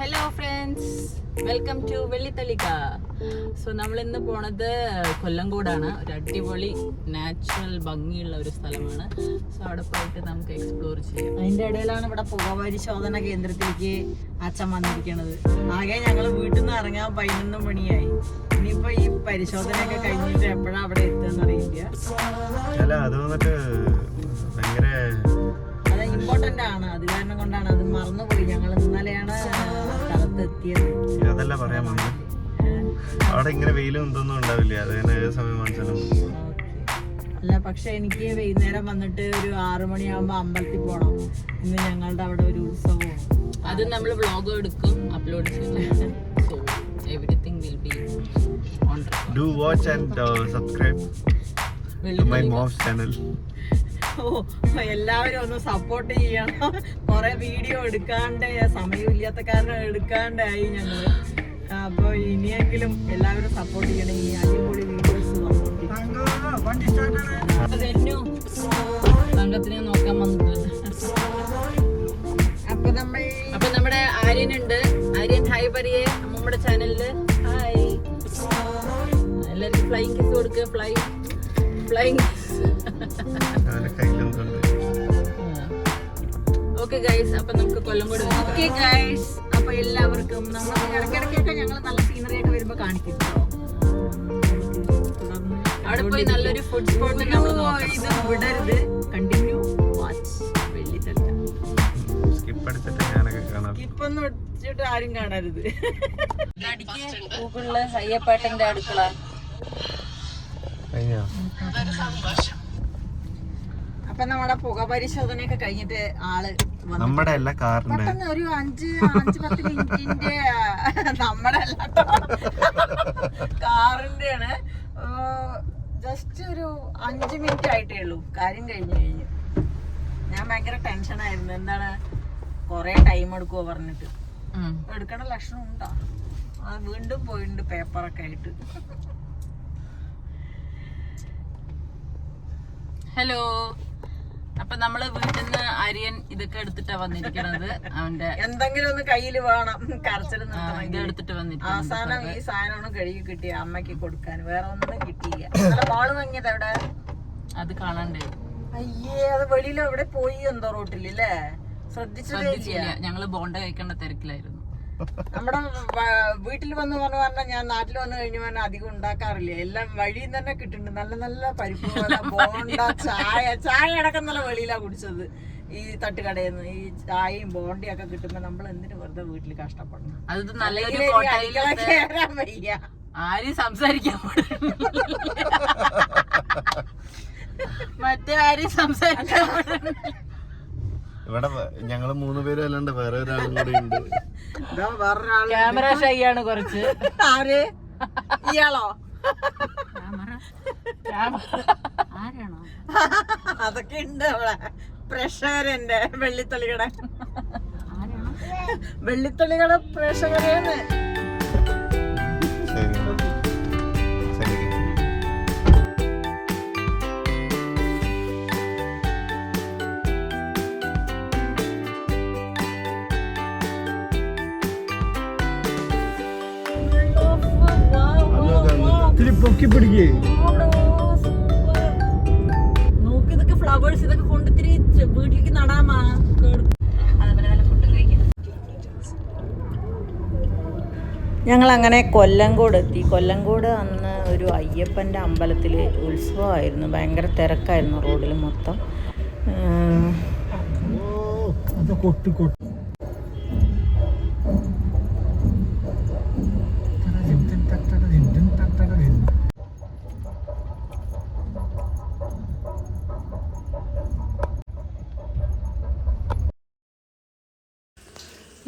Hello friends welcome to Vellithalika so നമ്മൾ ഇന്ന് പോണത് കൊല്ലംകോടാണ്. ഒരു അടിപൊളി നാച്ചുറൽ ഭംഗിയുള്ള ഒരു സ്ഥലമാണ്. സോ അവിടെ പോയിട്ട് നമുക്ക് എക്സ്പ്ലോർ ചെയ്യാം. അതിന്റെ ഇടയിലാണ് ഇവിടെ പുകപരിശോധന കേന്ദ്രത്തിലേക്ക് അച്ഛൻ വന്നിരിക്കുന്നത് ആകെ ഞങ്ങൾ വീട്ടിൽ നിന്ന് ഇറങ്ങാൻ പതിനൊന്ന് മണിയായി. ഇനിയിപ്പോ ഈ പരിശോധനയൊക്കെ കഴിഞ്ഞിട്ട് എപ്പോഴാണ് അവിടെ എത്തുക എന്നറിയില്ല. അല്ല അത് വന്നിട്ട് ഭയങ്കര അത് ഇമ്പോർട്ടന്റ് ആണ്. അത് കാരണം കൊണ്ടാണ് അത് മറന്നുപോയി. ഞങ്ങൾ ഇന്നലെയാണ് സ്ഥലത്ത് എത്തിയത് അതല്ല പറയാൻ വന്നത്. അവിടെ ഇങ്ങനെ വെയിലും ഇതൊന്നും ഉണ്ടാവില്ല. അത് തന്നെ ഏത് സമയം മനസ്സിലാവും അല്ല പക്ഷെ എനിക്ക് വൈകുന്നേരം വന്നിട്ട് ഒരു ആറു മണിയാകുമ്പോ അമ്പലത്തിൽ പോണം. ഇന്ന് ഞങ്ങളുടെ അവിടെ ഒരു ഉത്സവം അത് നമ്മൾ വ്ളോഗ് എടുക്കും അപ്ലോഡ് ചെയ്യും. So everything will be on do watch and subscribe to my MOS channel എല്ലാവരും ഒന്ന് സപ്പോർട്ട് ചെയ്യണം. കുറെ വീഡിയോ എടുക്കാണ്ട് സമയമില്ലാത്ത കാരണം എടുക്കാണ്ടായി ഞങ്ങൾ അപ്പൊ ഇനിയെങ്കിലും എല്ലാവരും സപ്പോർട്ട് ചെയ്യണം. ഈ അടിപൊളി വീഡിയോസ് സംഘത്തിനെ നോക്കാൻ വന്നിട്ടുണ്ട്. അപ്പൊ നമ്മൾ അപ്പൊ നമ്മുടെ ആര്യൻ ഉണ്ട് ആര്യൻ ഹായ് പറയേ. നമ്മുടെ ചാനലിൽ ഹായ് എല്ലാവർക്കും ഫ്ലൈ കിസ് കൊടുക്കുക ഫ്ലൈ ഫ്ലൈ ഓക്കെ ഗൈസ് അപ്പൊ നമുക്ക് കൊല്ലംകോട് ഓക്കെ ഗൈസ് അപ്പൊ എല്ലാവർക്കും നമ്മൾ ഇടയ്ക്കിടയ്ക്കൊക്കെ ഞങ്ങൾ നല്ല സീനറി ഒക്കെ വരുമ്പോ കാണിക്കും. അവിടെ പോയി നല്ലൊരു ഫുഡ് സ്പോട്ട് നമ്മൾ ഇത് വിടരുത്. കണ്ടിന്യൂ വാച്ച് വെള്ളി തട്ട സ്കിപ്പ് അടിച്ചിട്ട് ഞാനൊക്കെ കാണാം. ഒന്നും വെച്ചിട്ട് ആരും കാണരുത്. ഗൂഗിളിൽ അയ്യപ്പേട്ടന്റെ അടുക്കള. കഴിഞ്ഞോ? അപ്പൊ നമ്മുടെ പുക പരിശോധനയൊക്കെ കഴിഞ്ഞിട്ട് ആൾ. നമ്മുടെ എല്ലാ കാറിന്റെ പെട്ടെന്ന് ഒരു അഞ്ച് അഞ്ച് പത്ത് മിനിറ്റിന്റെ നമ്മുടെ അല്ല ട്ടോ. ജസ്റ്റ് ഒരു അഞ്ച് മിനിറ്റ് ആയിട്ടേ ഉള്ളൂ. കാര്യം കഴിഞ്ഞു കഴിഞ്ഞു. ഞാൻ ഭയങ്കര ടെൻഷനായിരുന്നു എന്താണ്? കൊറേ ടൈം എടുക്കുവോ പറഞ്ഞിട്ട്. എടുക്കണ ലക്ഷണം ഉണ്ടോ? ആ വീണ്ടും പോയിട്ടുണ്ട് പേപ്പറൊക്കെ ആയിട്ട്. ഹലോ അപ്പൊ നമ്മൾ വീട്ടിൽ നിന്ന് അരിയൻ ഇതൊക്കെ എടുത്തിട്ടാ വന്നിരിക്കണത്. അവന്റെ എന്തെങ്കിലും ഒന്ന് കയ്യിൽ വേണം. കരച്ചിൽ എടുത്തിട്ട് വന്നിരിക്കുന്നത് അവസാനം ഈ സാധനമാണ് കഴുകി കിട്ടിയ അമ്മയ്ക്ക് കൊടുക്കാൻ. വേറെ ഒന്നും കിട്ടിയില്ല. നല്ല മോൾ വാങ്ങിയത് എവിടെ? അത് കാണണ്ടേ. അയ്യേ അത് വെളിയിൽ എവിടെ പോയി എന്തോ റോട്ടിലല്ലേ ശ്രദ്ധിച്ചില്ല. ഞങ്ങൾ ബോണ്ട കഴിക്കേണ്ട തിരക്കിലായിരുന്നു. നമ്മുടെ വീട്ടിൽ വന്ന് പറഞ്ഞു പറഞ്ഞാൽ ഞാൻ നാട്ടിൽ വന്നു കഴിഞ്ഞു പറഞ്ഞാൽ അധികം ഉണ്ടാക്കാറില്ല. എല്ലാം വഴിയിൽ തന്നെ കിട്ടുന്നുണ്ട്. നല്ല നല്ല പരിപ്പ് ബോണ്ട ചായ. ചായ അടക്കം നല്ല വെളിയിലാണ് കുടിച്ചത്. ഈ തട്ടുകടയിൽ നിന്ന് ഈ ചായയും ബോണ്ടയും ഒക്കെ കിട്ടുമ്പോ നമ്മൾ എന്തിനു വെറുതെ വീട്ടിൽ കഷ്ടപ്പെടണം? അത് നല്ലൊരു കേറാൻ വയ്യ. ആരും സംസാരിക്കാൻ. മറ്റേ ആരും സംസാരിക്കാൻ. ഇവിടെ ഞങ്ങൾ മൂന്ന് പേരും അല്ലാണ്ട് വേറെ ഒരാളും കൂടി ഉണ്ട്. ക്യാമറ ഷൈ ആണ് കുറച്ച്. ആര്? ഇയാളോ? ആരാണോ? അതൊക്കെ ഉണ്ട് അവിടെ പ്രേക്ഷകരെന്റെ വെള്ളിത്തളികട വെള്ളിത്തളികട പ്രേക്ഷകരേന്ന്. പിടിക്കേ. നോക്ക് ഇതൊക്കെ ഫ്ലവേഴ്സ് ഇതൊക്കെ കൊണ്ടിത്തിരി ചെ- വീട്ടിലേക്ക് നടാമാ ഞങ്ങൾ അങ്ങനെ കൊല്ലങ്കോട് എത്തി. കൊല്ലങ്കോട് അന്ന് ഒരു അയ്യപ്പന്റെ അമ്പലത്തിൽ ഉത്സവമായിരുന്നു. ഭയങ്കര തിരക്കായിരുന്നു റോഡിൽ മൊത്തം. കൊട്ട് കൊട്ട്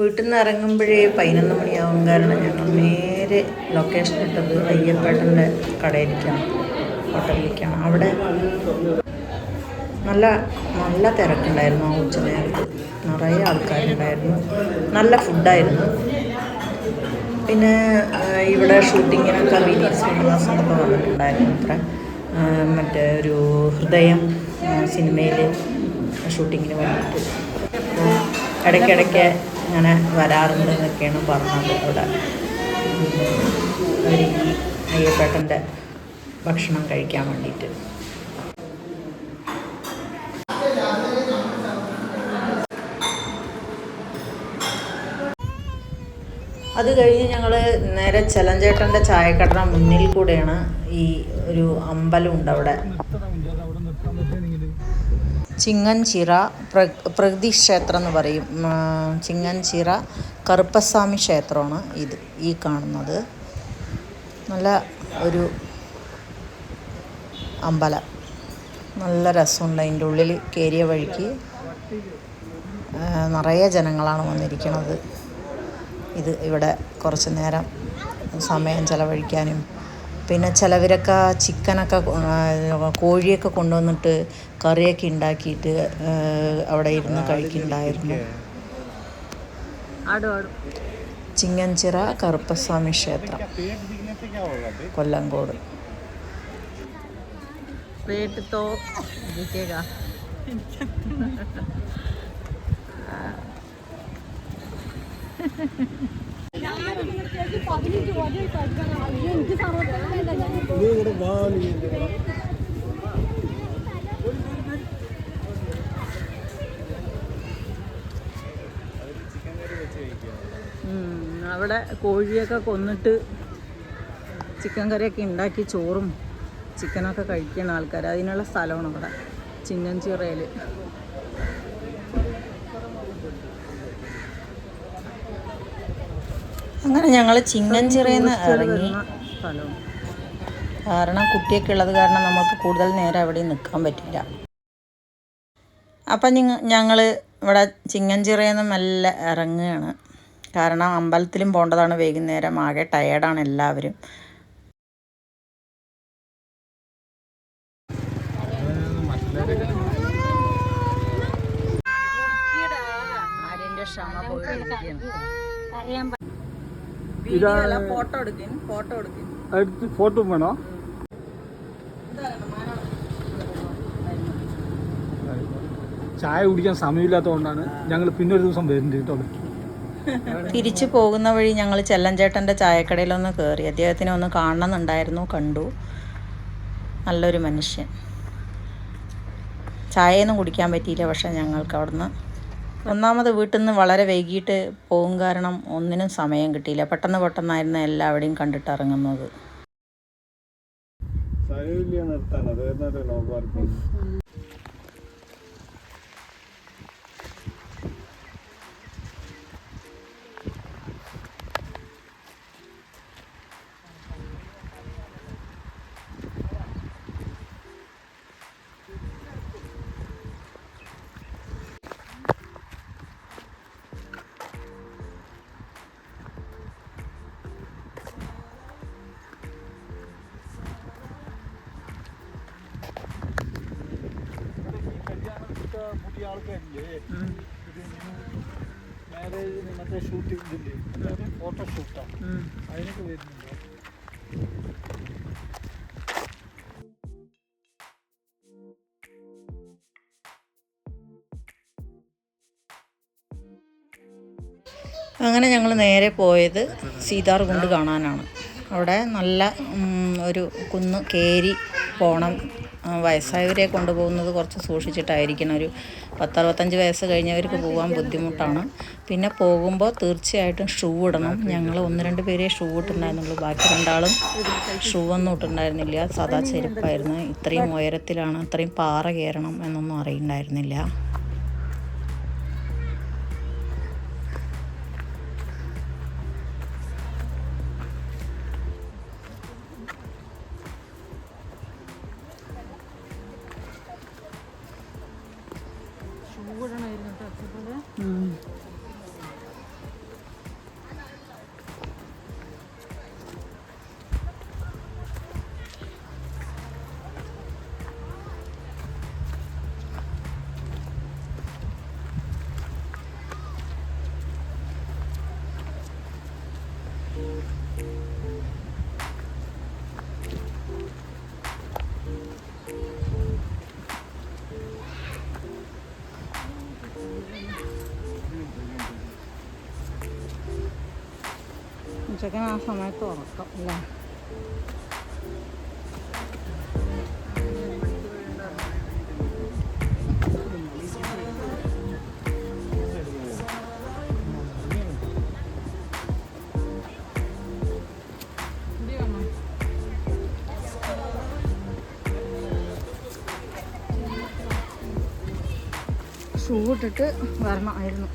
വീട്ടിൽ നിന്ന് ഇറങ്ങുമ്പോഴേ പതിനൊന്ന് മണിയാവും. കാരണം ഞങ്ങൾ നേരെ ലൊക്കേഷൻ ഇട്ടത് അയ്യപ്പേട്ടന്റെ കടയിലേക്കാണ്. ഹോട്ടലിലേക്കാണ് അവിടെ നല്ല നല്ല തിരക്കുണ്ടായിരുന്നു ആ ഉച്ച നേരത്ത്. നിറയെ ആൾക്കാരുണ്ടായിരുന്നു. നല്ല ഫുഡായിരുന്നു പിന്നെ ഇവിടെ ഷൂട്ടിങ്ങിനൊക്കെ വിനീത് ശ്രീനിവാസനൊക്കെ വന്നിട്ടുണ്ടായിരുന്നു അത്ര. മറ്റേ ഒരു ഹൃദയം സിനിമയിൽ ഷൂട്ടിങ്ങിന് വേണ്ടിയിട്ട്. ഇടയ്ക്കിടയ്ക്ക് ഇങ്ങനെ വരാറുണ്ട് എന്നൊക്കെയാണ് പറഞ്ഞത് ഇവിടെ. അവർ ഈ അയ്യപ്പേട്ടന്റെ ഭക്ഷണം കഴിക്കാൻ വേണ്ടിയിട്ട്. അത് കഴിഞ്ഞ് ഞങ്ങൾ നേരെ ചെലഞ്ചേട്ടന്റെ ചായക്കടന മുന്നിൽ കൂടെയാണ് ഈ ഒരു അമ്പലമുണ്ട് അവിടെ ചിങ്ങൻചിറ പ്ര പ്രകൃതി ക്ഷേത്രം എന്ന് പറയും. ചിങ്ങൻചിറ കറുപ്പസ്വാമി ക്ഷേത്രമാണ് ഇത് ഈ കാണുന്നത്. നല്ല ഒരു അമ്പലം. നല്ല രസമുണ്ട് അതിന്റെ ഉള്ളിൽ കയറിയ വഴിക്ക്. നിറയെ ജനങ്ങളാണ് വന്നിരിക്കുന്നത് ഇത് ഇവിടെ കുറച്ച് നേരം സമയം ചിലവഴിക്കാനും പിന്നെ ചിലവരൊക്കെ ചിക്കനൊക്കെ കൊ- ആ, കോഴിയൊക്കെ കൊണ്ടുവന്നിട്ട് കറിയൊക്കെ ഉണ്ടാക്കിയിട്ട് ആ, അവിടെ ഇരുന്ന് കഴിക്കുന്നുണ്ടായിരുന്നു ആടും ആടും ചിങ്ങൻചിറ കറുപ്പസ്വാമി ക്ഷേത്രം കൊല്ലങ്കോട് पेट तो दिखेगा ഉം, അവിടെ കോഴിയൊക്കെ കൊന്നിട്ട് ചിക്കൻ കറിയൊക്കെ ഉണ്ടാക്കി ചോറും ചിക്കനൊക്കെ കഴിക്കുന്ന ആൾക്കാർ അതിനുള്ള സ്ഥലമാണ് അവിടെ ചിങ്ങൻചിറയിൽ അങ്ങനെ ഞങ്ങൾ ചിങ്ങൻ നിന്ന് ഇറങ്ങി. കാരണം കുട്ടിയൊക്കെ ഉള്ളത് കാരണം നമുക്ക് കൂടുതൽ നേരം അവിടെ നിൽക്കാൻ പറ്റില്ല. അപ്പം നിങ്ങ ഞങ്ങൾ ഇവിടെ ചിങ്ങഞ്ചിറയിൽ നിന്ന് മെല്ലെ ഇറങ്ങുകയാണ് കാരണം അമ്പലത്തിലും പോകേണ്ടതാണ് വൈകുന്നേരം. ആകെ ടയേർഡാണ് എല്ലാവരും. ക്ഷമ ക്ഷമ ഫോട്ടോ എടുക്കും ഫോട്ടോ എടുക്കും. അടുത്ത് ഫോട്ടോ വേണോ? ചായ കുടിക്കാൻ സമയമില്ലാത്തതുകൊണ്ടാണ് ഞങ്ങൾ പിന്നെ ഒരു ദിവസം വരുന്നുണ്ട് കേട്ടോ. തിരിച്ചു പോകുന്ന വഴി ഞങ്ങൾ ചെല്ലഞ്ചേട്ടന്റെ ചായക്കടയിലൊന്ന് കയറി അദ്ദേഹത്തിനെ ഒന്ന് കാണണമെന്നുണ്ടായിരുന്നു കണ്ടു. നല്ലൊരു മനുഷ്യൻ. ചായയൊന്നും കുടിക്കാൻ പറ്റിയില്ല പക്ഷേ ഞങ്ങൾക്ക് അവിടുന്ന് ഒന്നാമത് വീട്ടിൽ നിന്ന് വളരെ വൈകിട്ട് പോകും കാരണം ഒന്നിനും സമയം കിട്ടിയില്ല. പെട്ടെന്ന് പെട്ടെന്നായിരുന്നു എല്ലാവരുടെയും കണ്ടിട്ട് അങ്ങനെ ഞങ്ങൾ നേരെ പോയത് സീതാർ കുണ്ട് കാണാനാണ്. അവിടെ നല്ല ഒരു കുന്ന് കയറി പോകണം വയസ്സായവരെ കൊണ്ടുപോകുന്നത് കുറച്ച് സൂക്ഷിച്ചിട്ടായിരിക്കണം. ഒരു പത്തറുപത്തഞ്ച് വയസ്സ് കഴിഞ്ഞവർക്ക് പോകാൻ ബുദ്ധിമുട്ടാണ്. പിന്നെ പോകുമ്പോൾ തീർച്ചയായിട്ടും ഷൂ ഇടണം. ഞങ്ങൾ ഒന്ന് രണ്ട് പേരെ ഷൂ ഇട്ടുണ്ടായിരുന്നുള്ളൂ ബാക്കി രണ്ടാളും ഷൂ ഒന്നും ഇട്ടുണ്ടായിരുന്നില്ല സാദാ ചെരുപ്പായിരുന്നു. ഇത്രയും ഉയരത്തിലാണ് ഇത്രയും പാറ കയറണം എന്നൊന്നും അറിയണ്ടായിരുന്നില്ല. ചെക്കൻ ആ സമയത്ത് ഉറക്കം അല്ലേ? ഷൂ ഇട്ടിട്ട് വരണമായിരുന്നു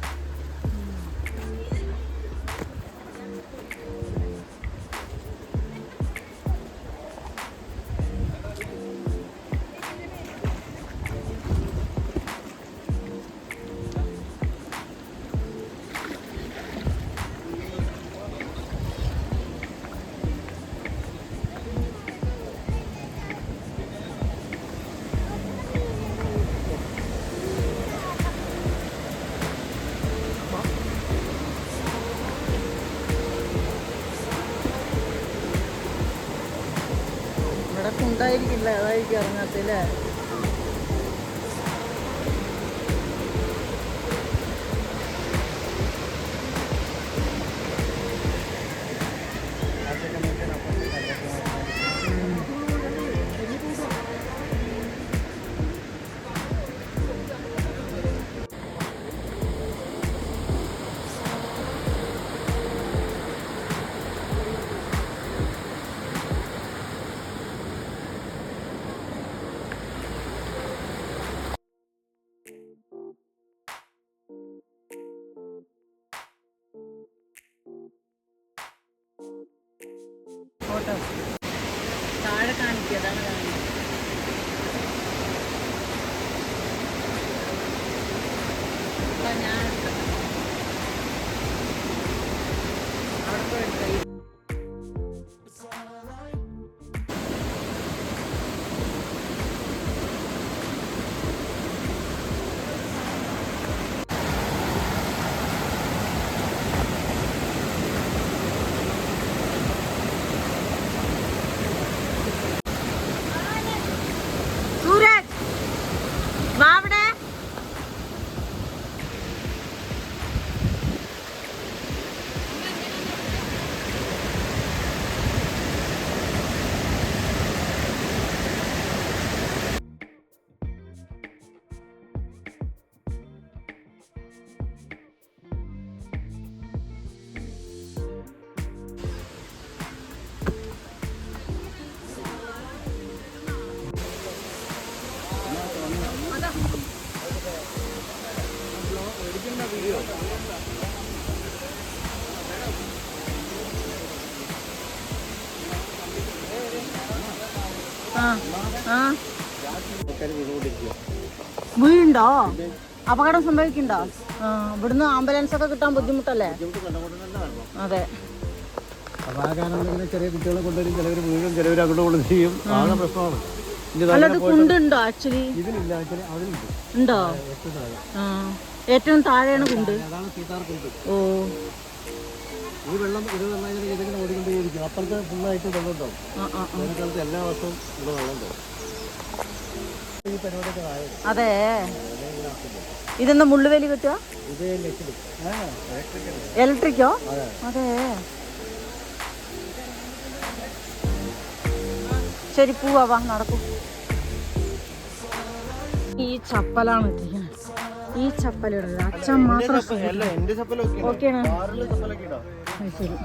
ഇവിടെ ഉണ്ടായിരിക്കില്ല ഫോട്ടോ താഴെ കാണിക്കുക അതാണ് കാണിക്കുക ഞാൻ വീഴുണ്ടോ അപകടം സംഭവിക്കണ്ടോ ആ ഇവിടുന്ന് ആംബുലൻസ് ഒക്കെ കിട്ടാൻ ബുദ്ധിമുട്ടല്ലേ? അതെ. അപ്പൊ ആ കാരണം ചെറിയ കുട്ടികളെ കൊണ്ടുവരും. ചിലവർ വീഴും ചിലവർ അങ്ങോട്ട് കൊണ്ട് ചെയ്യും. ആകെ പ്രശ്നമാണ്. കുണ്ടുണ്ടോ ആക്ച്വലി ഇതിലില്ല ആക്ച്വലി അതിലുണ്ട്. ഉണ്ടോ? ആ ഏറ്റവും താഴെയാണ് കുണ്ട്. അതാണ് സീതാർ കുണ്ട്. ഓ. ഈ വെള്ളം ഇത് വെള്ളം ഇങ്ങനെ ഓടിക്കൊണ്ടേയിരിക്കും. അപ്പുറത്ത് ഫുള്ളായിട്ട് വെള്ളം ഉണ്ടാവും. വേനൽക്കാലത്ത് എല്ലാ വർഷവും ഇവിടെ വെള്ളം ഉണ്ടാവും അതെ. ഇതെന്താ മുള്ളുവേലി കിട്ടുക ഇലക്ട്രിക്കോ? അതെ. ശരി പോവാ വാ നടക്കൂ. ഈ ചപ്പലാണ് ഇട്ടിരിക്കുന്നത്. ഈ ചപ്പലിടരുത് അച്ഛൻ മാത്രം ഓക്കെയാണ്. ശരി.